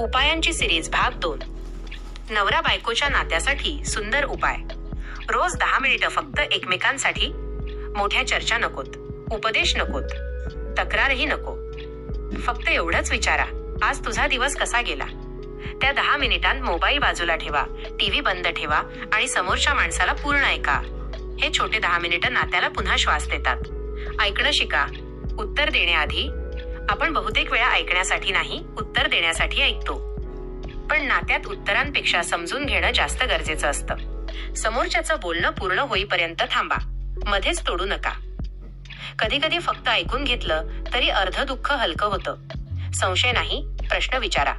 उपायांची सिरीज भाग दोन. नवरा बायकोच्या नात्यासाठी सुंदर उपाय. रोज दहा मिनिटं फक्त एकमेकांसाठी. मोठ्या चर्चा नकोत. उपदेश नकोत. तक्रारही नको. फक्त एवढंच विचारा. आज तुझा दिवस कसा गेला? त्या दहा मिनिटांत मोबाईल बाजूला ठेवा टीव्ही बंद ठेवा आणि समोरच्या माणसाला पूर्ण ऐका. हे छोटे दहा मिनिटं नात्याला पुन्हा श्वास देतात. ऐकणं शिका. उत्तर देण्याआधी आपण बहुतेक वेळा ऐकण्यासाठी नाही उत्तर देण्यासाठी ऐकतो. पण नात्यात उत्तरांपेक्षा समजून घेणं जास्त गरजेचं असतं. समोरच्याचं बोलणं पूर्ण होईपर्यंत थांबा. मध्येच तोडू नका. कधी कधी फक्त ऐकून घेतलं तरी अर्ध दुःख हलकं होतं. संशय नाही प्रश्न विचारा.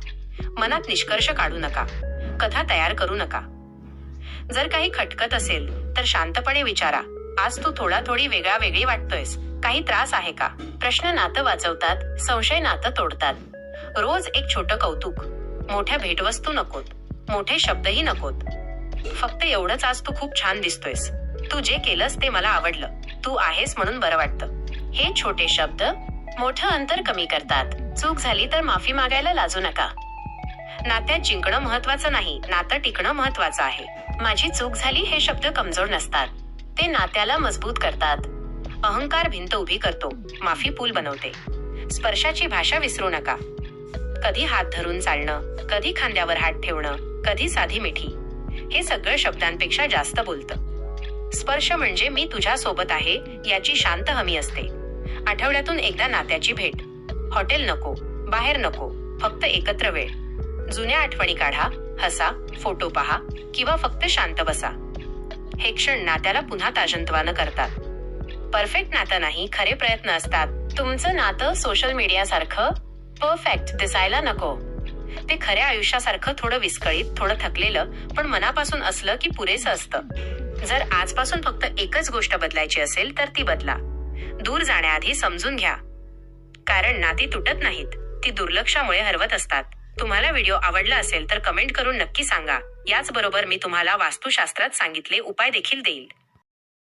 मनात निष्कर्ष काढू नका. कथा तयार करू नका. जर काही खटकत असेल तर शांतपणे विचारा. आज तू थोडा थोडी वेगळा वेगळी वाटतोयस. काही त्रास आहे का? प्रश्न नातं वाचवतात संशय नातं तोडतात. रोज एक छोटं कौतुक. मोठ्या भेटवस्तू नकोत. मोठे शब्दही नकोत. फक्त एवढंच आज तू खूप छान दिसतोयस. तू जे केलंस ते मला आवडलं. तू आहेस म्हणून बरं वाटतं. हे छोटे शब्द मोठं अंतर कमी करतात. चूक झाली तर माफी मागायला लाजू नका. नात्यात जिंकणं महत्वाचं नाही. नातं टिकणं महत्वाचं आहे. माझी चूक झाली हे शब्द कमजोर नसतात. ते नात्याला मजबूत करतात. अहंकार भिंत उभी करतो. माफी पूल बनवते. स्पर्शाची भाषा विसरू नका. कधी हात धरून चालणं कधी खांद्यावर हात ठेवणं कधी साधी मिठी. हे सगळं शब्दांपेक्षा जास्त बोलतं. स्पर्श म्हणजे मी तुझ्या सोबत आहे याची शांत हमी असते. आठवड्यातून एकदा नात्याची भेट. हॉटेल नको बाहेर नको फक्त एकत्र वेळ. जुन्या आठवणी काढा हसा फोटो पहा किंवा फक्त शांत बसा. हे क्षण नात्याला पुन्हा ताजंतवानं करतात. परफेक्ट नातं नाही खरे प्रयत्न असतात. तुमचं नातं सोशल मीडिया सारखं परफेक्ट दिसायला नको. ते खऱ्या आयुष्यासारखं थोडं विस्कळीत थोडं थकलेलं पण मनापासून असलं की पुरेसं असतं. जर आजपासून फक्त एकच गोष्ट बदलायची असेल तर ती बदला. दूर जाण्याआधी समजून घ्या. कारण नाती तुटत नाहीत ती दुर्लक्षामुळे हरवत असतात. तुम्हाला व्हिडिओ आवडला असेल तर कमेंट करून नक्की सांगा. याचबरोबर मी तुम्हाला वास्तुशास्त्रात सांगितले उपाय देखील देईल.